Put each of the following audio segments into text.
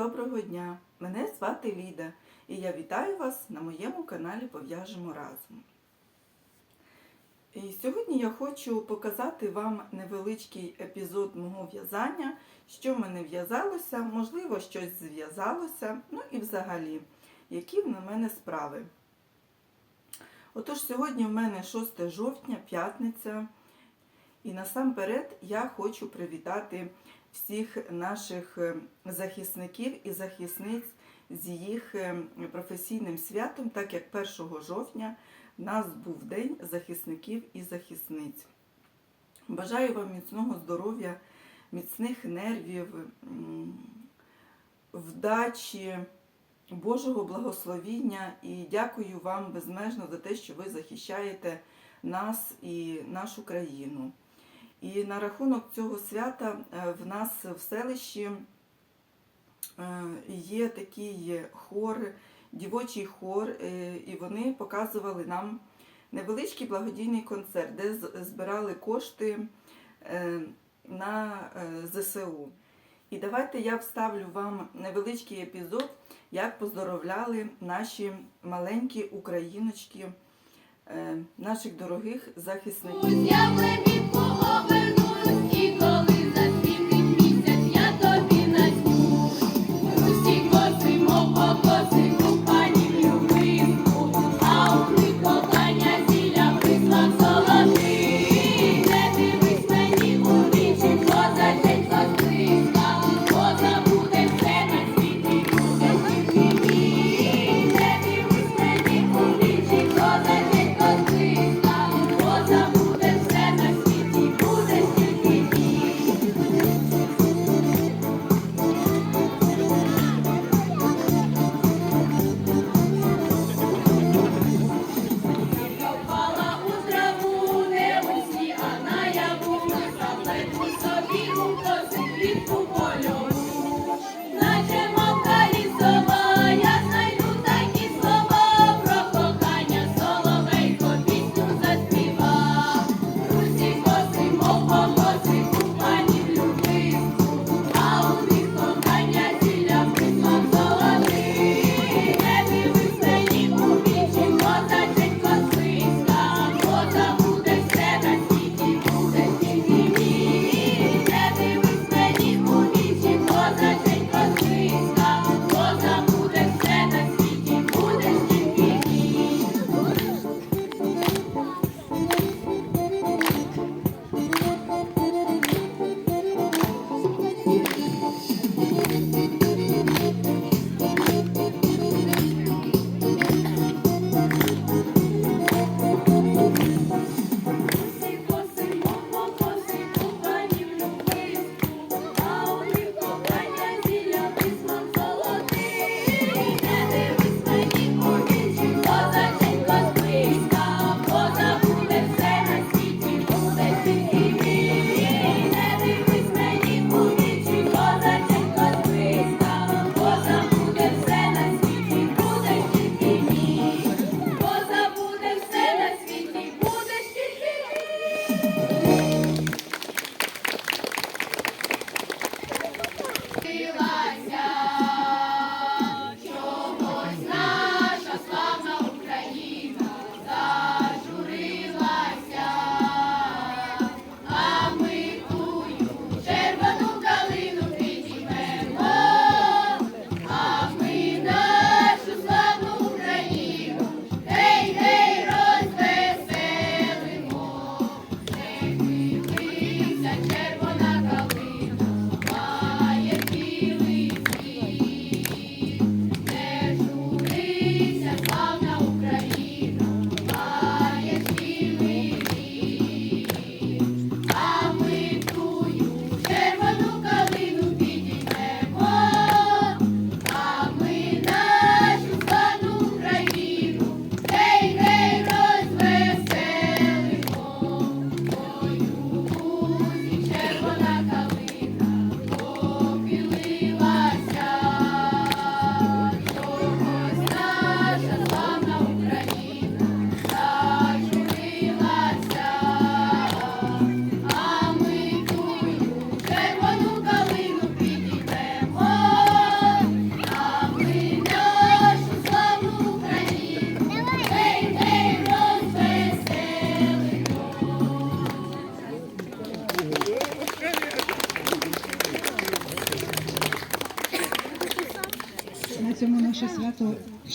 доброго дня! Мене звати Ліда і я вітаю вас на моєму каналі Пов'яжемо разом. І сьогодні я хочу показати вам невеличкий епізод мого в'язання, що в мене в'язалося, можливо, щось зв'язалося, ну і взагалі, які на мене справи. Отож, сьогодні в мене 6 жовтня, п'ятниця. І насамперед я хочу привітати всіх наших е, захисників і захисниць з їх е, професійним святом, так як 1 жовтня в нас був День захисників і захисниць. Бажаю вам міцного здоров'я, міцних нервів, вдачі, Божого благословіння і дякую вам безмежно за те, що ви захищаєте нас і нашу країну. І на рахунок цього свята е, в нас в селищі е, є такий хор, дівочий хор, е, і вони показували нам невеличкий благодійний концерт, де збирали кошти на ЗСУ. І давайте я вставлю вам невеличкий епізод, як поздоровляли наші маленькі україночки, наших дорогих захисників. Я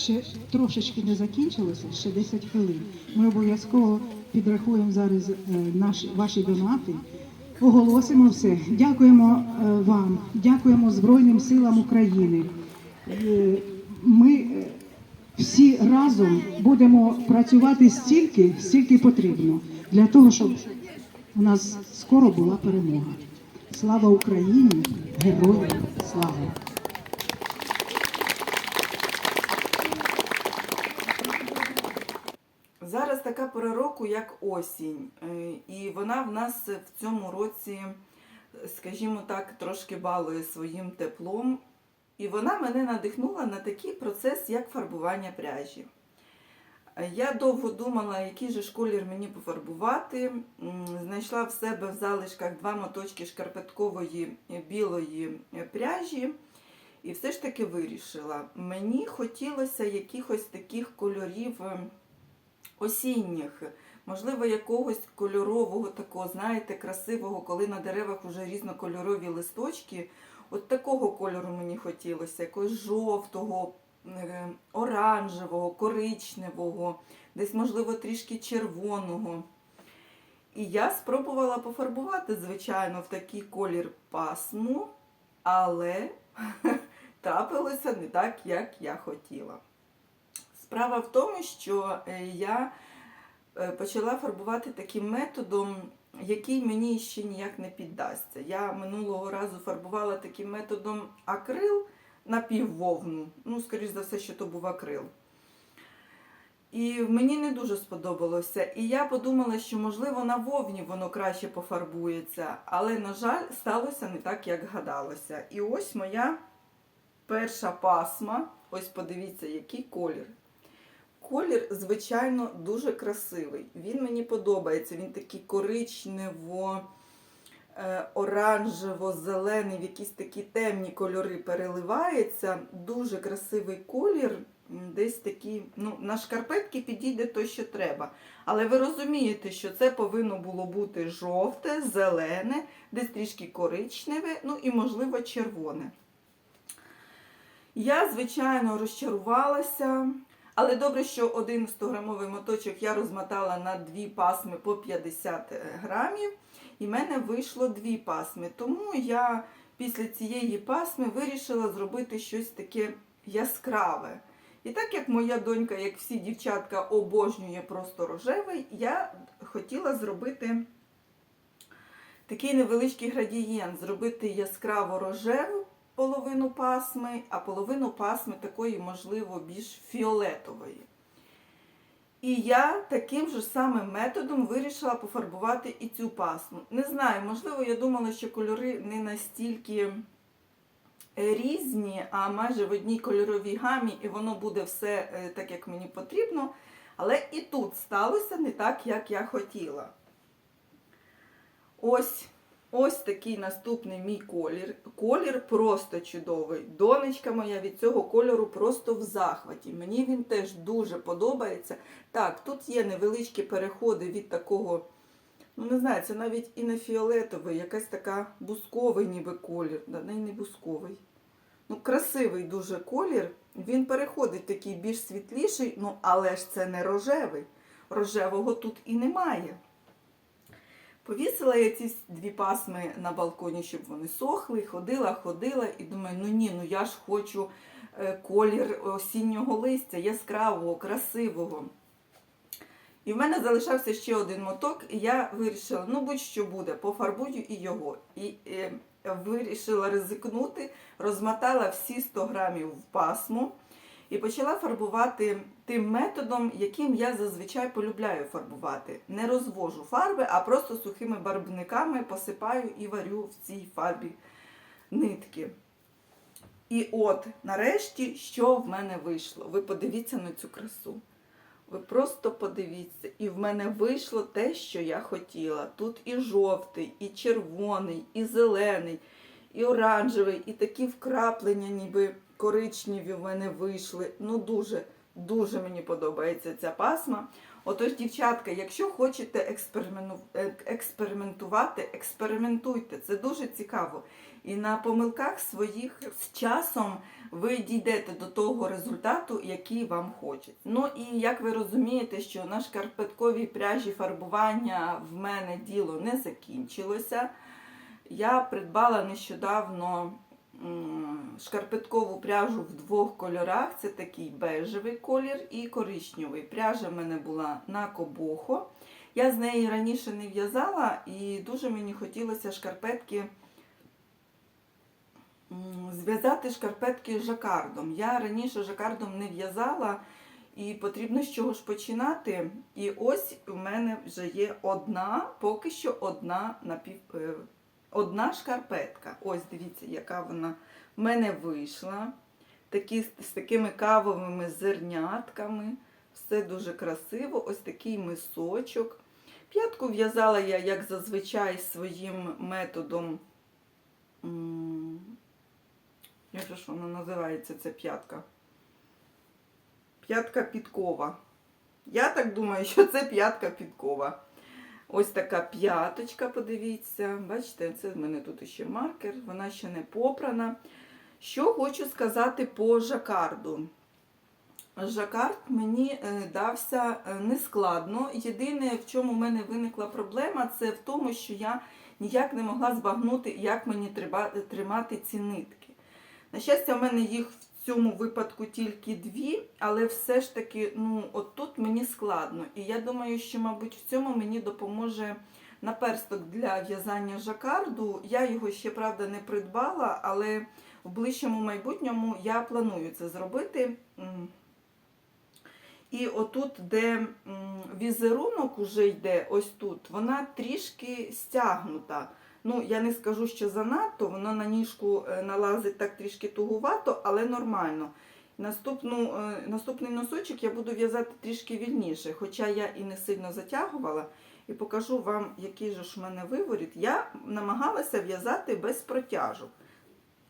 ще трошечки не закінчилося, ще 10 хвилин. Ми обов'язково підрахуємо зараз е, наші ваші донати. Оголосимо все. Дякуємо е, вам, дякуємо Збройним силам України. Е, Ми всі разом будемо працювати стільки, стільки потрібно для того, щоб у нас скоро була перемога. Слава Україні! Героям слава! Зараз така пора року, як осінь, е, і вона в нас в цьому році, скажімо так, трошки балує своїм теплом. І вона мене надихнула на такий процес, як фарбування пряжі. Е, Я довго думала, який же ж колір мені пофарбувати. Знайшла в себе в залишках два моточки шкарпеткової білої е, пряжі. І все ж таки вирішила. Мені хотілося якихось таких кольорів е, осінніх, можливо, якогось кольорового, такого, знаєте, красивого, коли на деревах вже різнокольорові листочки. От такого кольору мені хотілося, якогось жовтого, е, оранжевого, коричневого, десь, можливо, трішки червоного. І я спробувала пофарбувати, звичайно, в такий колір пасму, але трапилося не так, як я хотіла. Справа в тому, що е, я е, почала фарбувати таким методом, який мені ще ніяк не піддасться. Я минулого разу фарбувала таким методом акрил на піввовну. Ну, скоріш за все, що то був акрил. І мені не дуже сподобалося. І я подумала, що можливо на вовні воно краще пофарбується, але, на жаль, сталося не так, як гадалося. І ось моя перша пасма. Ось подивіться, який колір. Колір, звичайно, дуже красивий. Він мені подобається. Він такий коричнево, е, оранжево-зелений, в якісь такі темні кольори переливається. Дуже красивий колір. Десь такий, ну, на шкарпетки підійде то, що треба. Але ви розумієте, що це повинно було бути жовте, зелене, десь трішки коричневе, ну і, можливо, червоне. Я, звичайно, розчарувалася. Але добре, що один 100-грамовий моточок я розмотала на дві пасми по 50 грамів, і в мене вийшло дві пасми. Тому я після цієї пасми вирішила зробити щось таке яскраве. І так як моя донька, як всі дівчатка, обожнює просто рожевий, я хотіла зробити такий невеличкий градієнт, зробити яскраво рожеву половину пасми, а половину пасми такої, можливо, більш фіолетової. І я таким же самим методом вирішила пофарбувати і цю пасму. Не знаю, можливо, я думала, що кольори не настільки різні, а майже в одній кольоровій гамі, і воно буде все е, так, як мені потрібно. Але і тут сталося не так, як я хотіла. Ось Ось такий наступний мій колір. Колір просто чудовий. Донечка моя від цього кольору просто в захваті. Мені він теж дуже подобається. Так, тут є невеличкі переходи від такого, ну не знаю, це навіть і не фіолетовий, якась така бусковий ніби колір. Да, не, не бусковий. Ну, красивий дуже колір. Він переходить такий більш світліший, ну але ж це не рожевий. Рожевого тут і немає. Повісила я ці дві пасми на балконі, щоб вони сохли. Ходила, ходила і думаю, ну ні, ну я ж хочу е, колір осіннього листя, яскравого, красивого. І в мене залишався ще один моток, і я вирішила, ну будь-що буде, пофарбую і його. І е, вирішила ризикнути, розмотала всі 100 грамів в пасму і почала фарбувати тим методом, яким я зазвичай полюбляю фарбувати. Не розвожу фарби, а просто сухими барвниками посипаю і варю в цій фарбі нитки. І от, нарешті, що в мене вийшло? Ви подивіться на цю красу. Ви просто подивіться, і в мене вийшло те, що я хотіла. Тут і жовтий, і червоний, і зелений, і оранжевий, і такі вкраплення, ніби коричневі в мене вийшли. Ну, дуже, дуже мені подобається ця пасма. Отож, дівчатка, якщо хочете е, експериментувати, експериментуйте. Це дуже цікаво. І на помилках своїх з часом ви дійдете до того результату, який вам хочеться. Ну і як ви розумієте, що на шкарпетковій пряжі фарбування в мене діло не закінчилося. Я придбала нещодавно шкарпеткову пряжу в двох кольорах. Це такий бежевий колір і коричневий. Пряжа в мене була на кобохо. Я з неї раніше не в'язала, і дуже мені хотілося шкарпетки зв'язати шкарпетки жакардом. Я раніше жакардом не в'язала, і потрібно з чого ж починати. І ось у мене вже є одна, поки що одна напів, е, одна шкарпетка. Ось дивіться, яка вона в мене вийшла. Такі, з такими кавовими зернятками. Все дуже красиво. Ось такий мисочок. П'ятку в'язала я, як зазвичай, своїм методом. Як же ж вона називається, ця п'ятка? П'ятка підкова. Я так думаю, що це п'ятка підкова. Ось така п'яточка, подивіться. Бачите, це в мене тут ще маркер, вона ще не попрана. Що хочу сказати по жакарду. Жакард мені е, дався е, нескладно. Єдине, в чому в мене виникла проблема, це в тому, що я ніяк не могла збагнути, як мені тримати ці нитки. На щастя, в мене їх цьому випадку тільки дві, але все ж таки, ну, от тут мені складно. І я думаю, що, мабуть, в цьому мені допоможе наперсток для в'язання жакарду. Я його ще, правда, не придбала, але в ближчому майбутньому я планую це зробити. І отут, де візерунок уже йде, ось тут, вона трішки стягнута. Ну, я не скажу, що занадто, воно на ніжку е, налазить так трішки тугувато, але нормально. Наступну, е, наступний носочок я буду в'язати трішки вільніше, хоча я і не сильно затягувала. І покажу вам, який же ж в мене виворіт. Я намагалася в'язати без протяжок.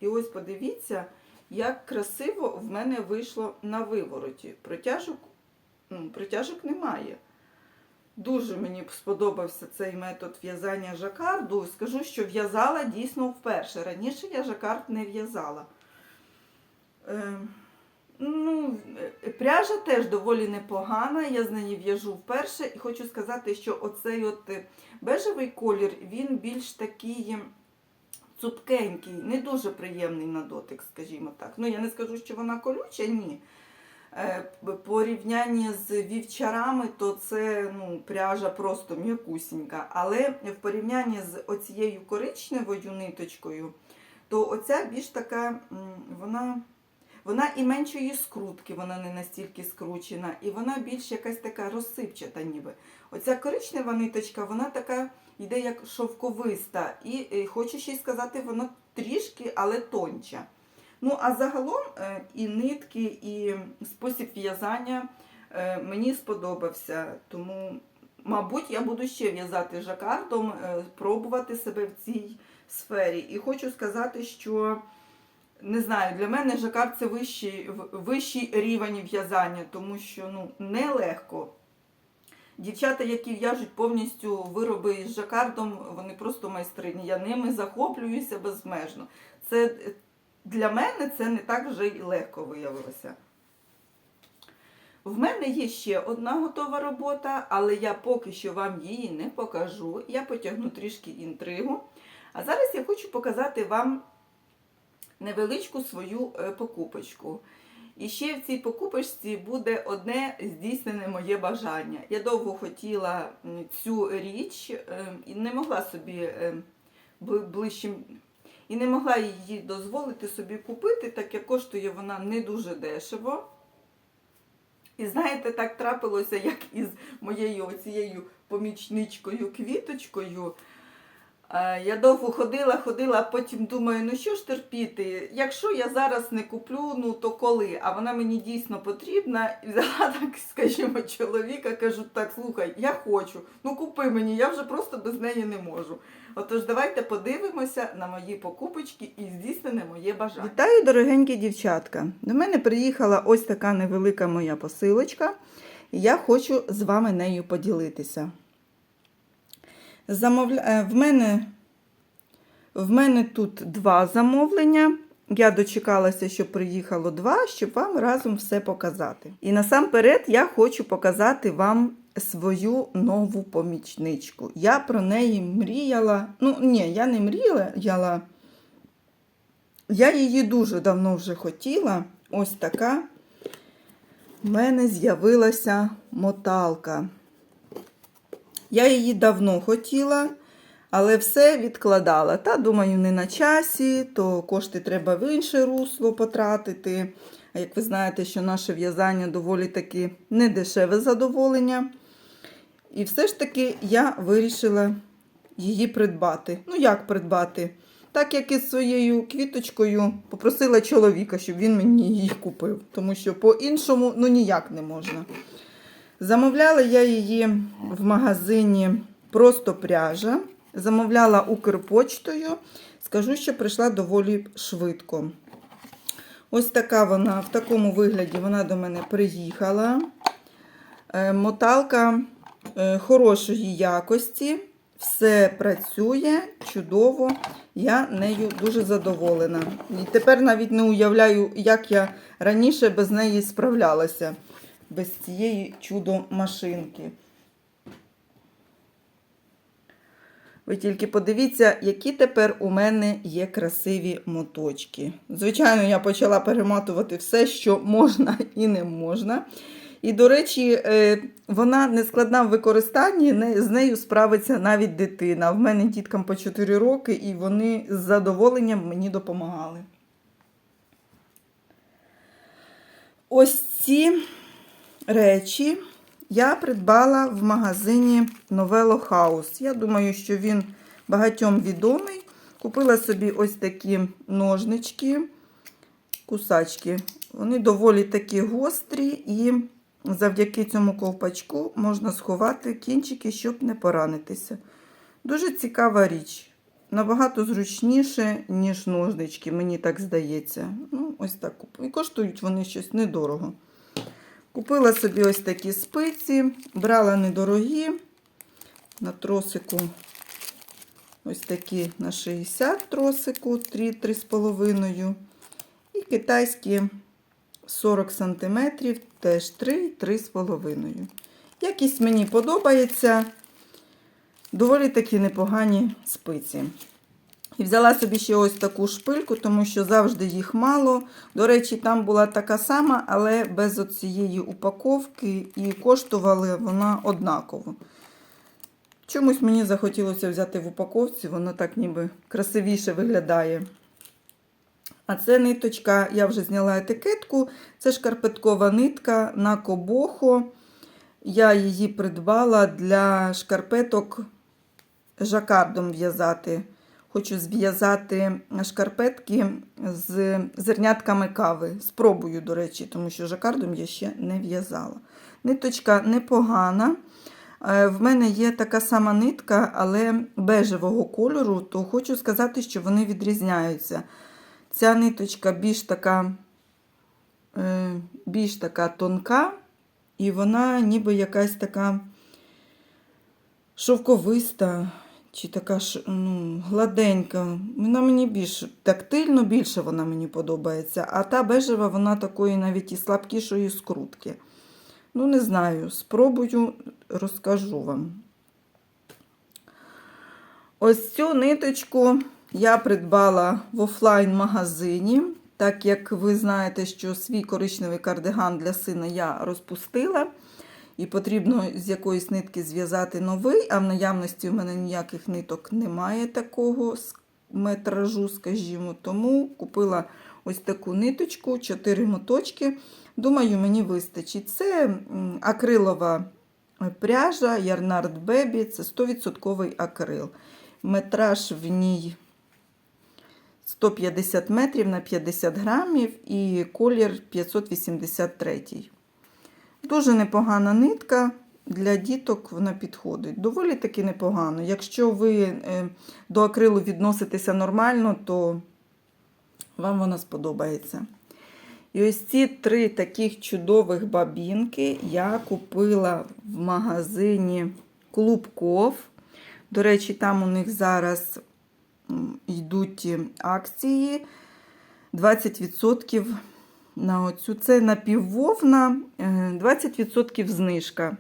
І ось подивіться, як красиво в мене вийшло на вивороті. Протяжок, ну, протяжок немає. Дуже мені сподобався цей метод в'язання жакарду. Скажу, що в'язала дійсно вперше. Раніше я жакард не в'язала. Е, ну, е, пряжа теж доволі непогана, я з неї в'яжу вперше. І хочу сказати, що оцей от е, бежевий колір, він більш такий цупкенький, не дуже приємний на дотик, скажімо так. Ну, я не скажу, що вона колюча, ні. Е, порівнянні з вівчарами, то це ну, пряжа просто м'якусінька. Але в порівнянні з оцією коричневою ниточкою, то оця більш така, вона, вона і меншої скрутки, вона не настільки скручена, і вона більш якась така розсипчата ніби. Оця коричнева ниточка, вона така йде як шовковиста. І е, хочу ще й сказати, вона трішки, але тонча. Ну, а загалом е, і нитки, і спосіб в'язання е, мені сподобався. Тому, мабуть, я буду ще в'язати жакардом, е, пробувати себе в цій сфері. І хочу сказати, що не знаю, для мене жакард це вищий, вищий рівень в'язання, тому що ну, нелегко. Дівчата, які в'яжуть повністю вироби з жакардом, вони просто майстрині. Я ними захоплююся безмежно. Це для мене це не так вже й легко виявилося. В мене є ще одна готова робота, але я поки що вам її не покажу. Я потягну трішки інтригу. А зараз я хочу показати вам невеличку свою е, покупочку. І ще в цій покупочці буде одне здійснене моє бажання. Я довго хотіла цю річ е, і не могла собі е, бли- ближчим і не могла її дозволити собі купити, так як коштує вона не дуже дешево. І знаєте, так трапилося, як із моєю оцією помічничкою квіточкою. Е, Я довго ходила, ходила, а потім думаю, ну що ж терпіти, якщо я зараз не куплю, ну то коли? А вона мені дійсно потрібна. І взяла так, скажімо, чоловіка, кажу, так, слухай, я хочу, ну купи мені, я вже просто без неї не можу. Отож, давайте подивимося на мої покупочки і здійснене моє бажання. Вітаю, дорогенькі дівчатка! До мене приїхала ось така невелика моя посилочка, і я хочу з вами нею поділитися. Замовля... е, В мене В мене тут два замовлення. Я дочекалася, що приїхало два, щоб вам разом все показати. І насамперед я хочу показати вам свою нову помічничку. Я про неї мріяла. Ну, ні, я не мріяла. Я її дуже давно вже хотіла. Ось така. В мене з'явилася моталка. Я її давно хотіла, але все відкладала. Та, думаю, не на часі, то кошти треба в інше русло потратити. А як ви знаєте, що наше в'язання доволі таки недешеве задоволення. І все ж таки я вирішила її придбати. Ну, як придбати? Так як і своєю квіточкою попросила чоловіка, щоб він мені її купив, тому що по-іншому ну ніяк не можна. Замовляла я її в магазині просто пряжа. Замовляла Укрпочтою. Скажу, що прийшла доволі швидко. Ось така вона, в такому вигляді вона до мене приїхала. Е, Моталка е, хорошої якості. Все працює чудово. Я нею дуже задоволена. І тепер навіть не уявляю, як я раніше без неї справлялася, без цієї чудо-машинки. Ви тільки подивіться, які тепер у мене є красиві моточки. Звичайно, я почала перематувати все, що можна і не можна. І, до речі, е, вона не складна в використанні, з нею справиться навіть дитина. В мене діткам по 4 роки, і вони з задоволенням мені допомагали. Ось ці речі я придбала в магазині Novello House. Я думаю, що він багатьом відомий. Купила собі ось такі ножнички, кусачки. Вони доволі такі гострі, і завдяки цьому ковпачку можна сховати кінчики, щоб не поранитися. Дуже цікава річ. Набагато зручніше, ніж ножнички, мені так здається. Ну, ось так. І коштують вони щось недорого. Купила собі ось такі спиці, брала недорогі на тросику. Ось такі на 60 тросику, 3-3,5. І китайські 40 см, теж 3-3,5. Якість мені подобається. Доволі такі непогані спиці. І взяла собі ще ось таку шпильку, тому що завжди їх мало. До речі, там була така сама, але без оцієї упаковки, і коштувала вона однаково. Чомусь мені захотілося взяти в упаковці, воно так ніби красивіше виглядає. А це ниточка, я вже зняла етикетку. Це шкарпеткова нитка на кобохо. Я її придбала для шкарпеток жакардом в'язати. Хочу зв'язати шкарпетки з зернятками кави. Спробую, до речі, тому що жакардом я ще не в'язала. Ниточка непогана. Е, В мене є така сама нитка, але бежевого кольору, то хочу сказати, що вони відрізняються. Ця ниточка більш така, е, більш така тонка, і вона ніби якась така шовковиста, чи така ж, ну, гладенька. Вона мені більш тактильно більше вона мені подобається. А та бежева, вона такої навіть і слабкішої скрутки. Ну, не знаю, спробую, розкажу вам. Ось цю ниточку я придбала в офлайн-магазині, так як ви знаєте, що свій коричневий кардиган для сина я розпустила. І потрібно з якоїсь нитки зв'язати новий, а в наявності в мене ніяких ниток немає такого метражу, скажімо. Тому купила ось таку ниточку, 4 моточки. Думаю, мені вистачить. Це акрилова пряжа Ярнард Бебі, це 100% акрил. Метраж в ній 150 метрів на 50 грамів і колір 583. Дуже непогана нитка. Для діток вона підходить. Доволі таки непогано. Якщо ви е, до акрилу відноситеся нормально, то вам вона сподобається. І ось ці три таких чудових бабінки я купила в магазині Клубков. До речі, там у них зараз йдуть акції 20% на оцю. Це напіввовна, е, 20% знижка.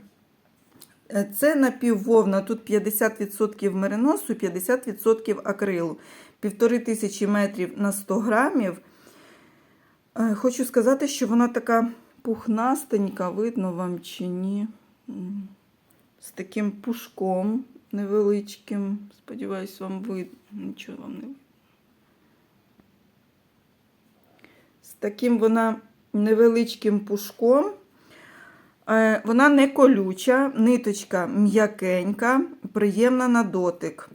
Е, Це напіввовна, тут 50% мериносу, 50% акрилу. Півтори тисячі метрів на 100 грамів. Е, Хочу сказати, що вона така пухнастенька, видно вам чи ні. З таким пушком невеличким. Сподіваюсь, вам видно. Нічого вам не видно. Таким вона невеличким пушком. Е, Вона не колюча, ниточка м'якенька, приємна на дотик.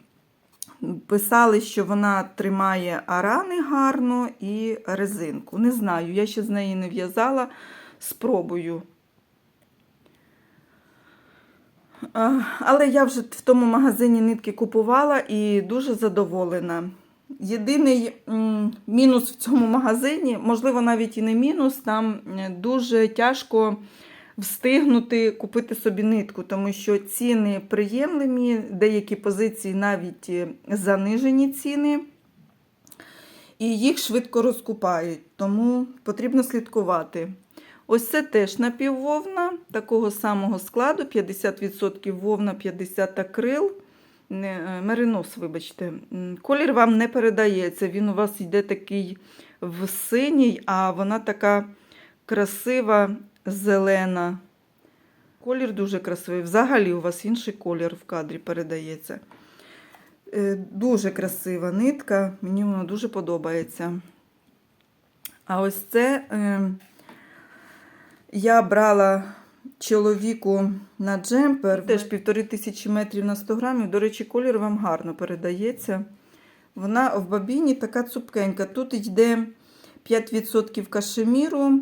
Писали, що вона тримає арани гарно і резинку. Не знаю, я ще з неї не в'язала. Спробую. Але я вже в тому магазині нитки купувала і дуже задоволена. Єдиний мінус в цьому магазині, можливо, навіть і не мінус, там е, дуже тяжко встигнути купити собі нитку, тому що ціни приємлемі, деякі позиції навіть е, занижені ціни, і їх швидко розкупають, тому потрібно слідкувати. Ось це теж напіввовна, такого самого складу, 50% вовна, 50 акрил. Не, е, меринос, вибачте. Колір вам не передається. Він у вас йде такий в синій, а вона така красива, зелена. Колір дуже красивий. Взагалі у вас інший колір в кадрі передається. Е, Дуже красива нитка, мені вона дуже подобається. А ось це е, я брала чоловіку на джемпер, теж півтори тисячі метрів на 100 грамів. До речі, колір вам гарно передається. Вона в бабіні така цупкенька. Тут йде 5% кашеміру,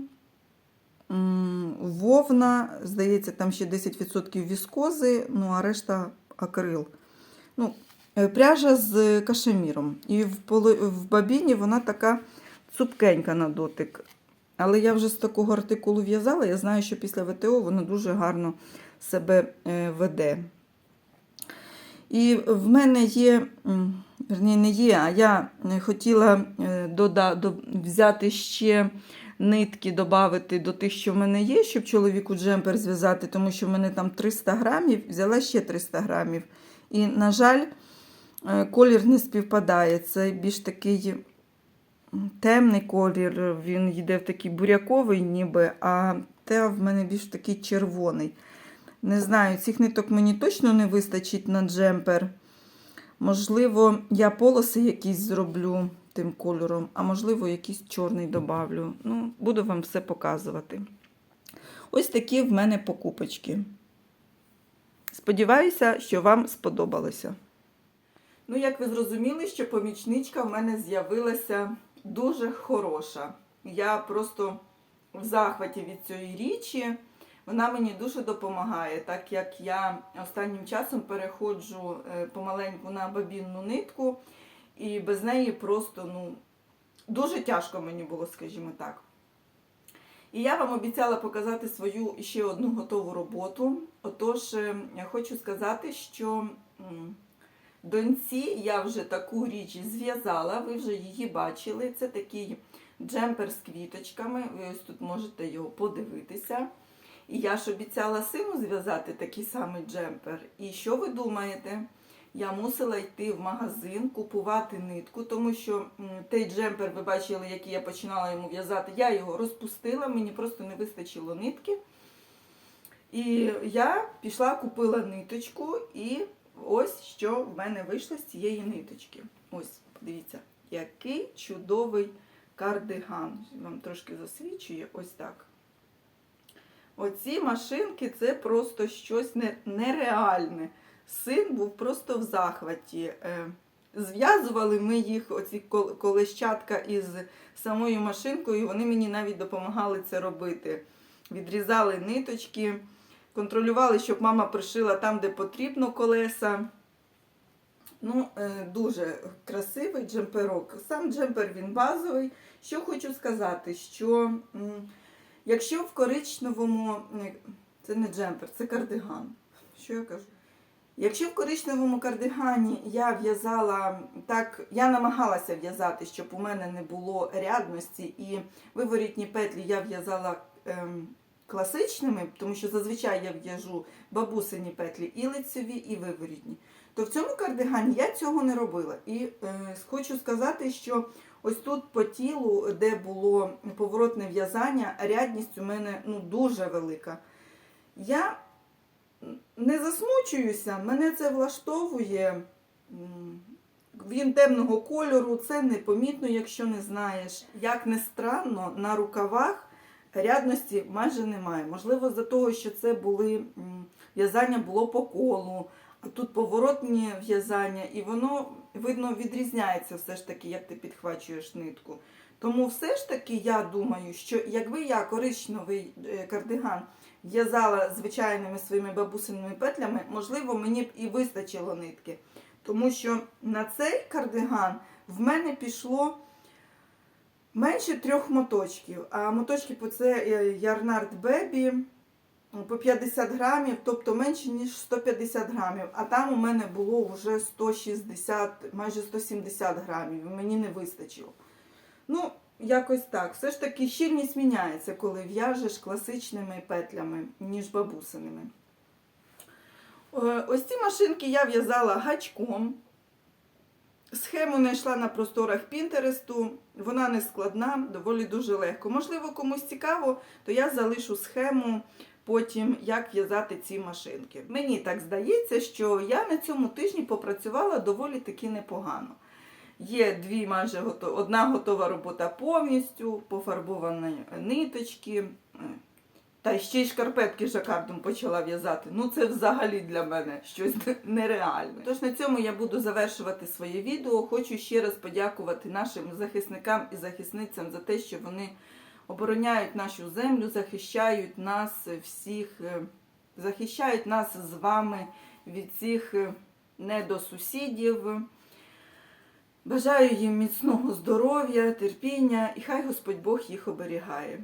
вовна, здається, там ще 10% віскози, ну а решта акрил. Ну, е, пряжа з кашеміром. І в бабіні вона така цупкенька на дотик. Але я вже з такого артикулу в'язала, я знаю, що після ВТО воно дуже гарно себе е, веде. І в мене є, верні, не є, а я е, хотіла е, дода, до, взяти ще нитки, додати до тих, що в мене є, щоб чоловіку джемпер зв'язати, тому що в мене там 300 грамів, взяла ще 300 грамів. І, на жаль, колір не співпадає. Це більш такий темний колір, він йде в такий буряковий, ніби, а те в мене більш такий червоний. Не знаю, цих ниток мені точно не вистачить на джемпер. Можливо, я полоси якісь зроблю тим кольором, а можливо, якийсь чорний добавлю. Ну, буду вам все показувати. Ось такі в мене покупочки. Сподіваюся, що вам сподобалося. Ну, як ви зрозуміли, що помічничка в мене з'явилася дуже хороша. Я просто в захваті від цієї річі. Вона мені дуже допомагає, так як я останнім часом переходжу е, помаленьку на бабінну нитку, і без неї просто ну, дуже тяжко мені було, скажімо так. І я вам обіцяла показати свою ще одну готову роботу. Отож, е, я хочу сказати, що доньці я вже таку річ зв'язала, ви вже її бачили. Це такий джемпер з квіточками. Ви ось тут можете його подивитися. І я ж обіцяла сину зв'язати такий самий джемпер. І що ви думаєте? Я мусила йти в магазин, купувати нитку, тому що той джемпер, ви бачили, який я починала йому в'язати, я його розпустила, мені просто не вистачило нитки. І я пішла, купила ниточку, і ось що в мене вийшло з цієї ниточки. Ось, подивіться, який чудовий кардиган. Вам трошки засвічує, ось так. Оці машинки це просто щось нереальне. Син був просто в захваті. Е, Зв'язували ми їх, оці кол- колещатка із самою машинкою, вони мені навіть допомагали це робити. Відрізали ниточки, контролювали, щоб мама пришила там, де потрібно колеса. Ну, е, дуже красивий джемперок. Сам джемпер він базовий. Що хочу сказати, що якщо в коричневому, це не джемпер, це кардиган. Що я кажу? Якщо в коричневому кардигані я в'язала так, я намагалася в'язати, щоб у мене не було рядності, і виворітні петлі я в'язала ем, класичними, тому що зазвичай я в'яжу бабусині петлі і лицеві, і виворітні. То в цьому кардигані я цього не робила. І е, хочу сказати, що ось тут по тілу, де було поворотне в'язання, рядність у мене ну, дуже велика. Я не засмучуюся, мене це влаштовує. Він темного кольору, це непомітно, якщо не знаєш. Як не странно, на рукавах рядності майже немає. Можливо, за того, що це були в'язання було по колу, а тут поворотні в'язання, і воно видно відрізняється все ж таки, як ти підхвачуєш нитку. Тому все ж таки я думаю, що якби я коричневий е, кардиган в'язала звичайними своїми бабусиними петлями, можливо, мені б і вистачило нитки. Тому що на цей кардиган в мене пішло менше трьох моточків. А моточки по це е, Ярнард Бебі по 50 грамів, тобто менше, ніж 150 грамів. А там у мене було вже 160, майже 170 грамів. Мені не вистачило. Ну, якось так. Все ж таки щільність міняється, коли в'яжеш класичними петлями, ніж бабусиними. Е, Ось ці машинки я в'язала гачком. Схему знайшла на просторах Пінтересту. Вона не складна, доволі дуже легко. Можливо, комусь цікаво, то я залишу схему потім, як в'язати ці машинки. Мені так здається, що я на цьому тижні попрацювала доволі таки непогано. Є дві майже готові, одна готова робота повністю, пофарбовані ниточки. Та ще й шкарпетки жакардом почала в'язати. Ну це взагалі для мене щось нереальне. Тож на цьому я буду завершувати своє відео. Хочу ще раз подякувати нашим захисникам і захисницям за те, що вони обороняють нашу землю, захищають нас всіх, е, захищають нас з вами від цих е, недосусідів. Бажаю їм міцного здоров'я, терпіння і хай Господь Бог їх оберігає.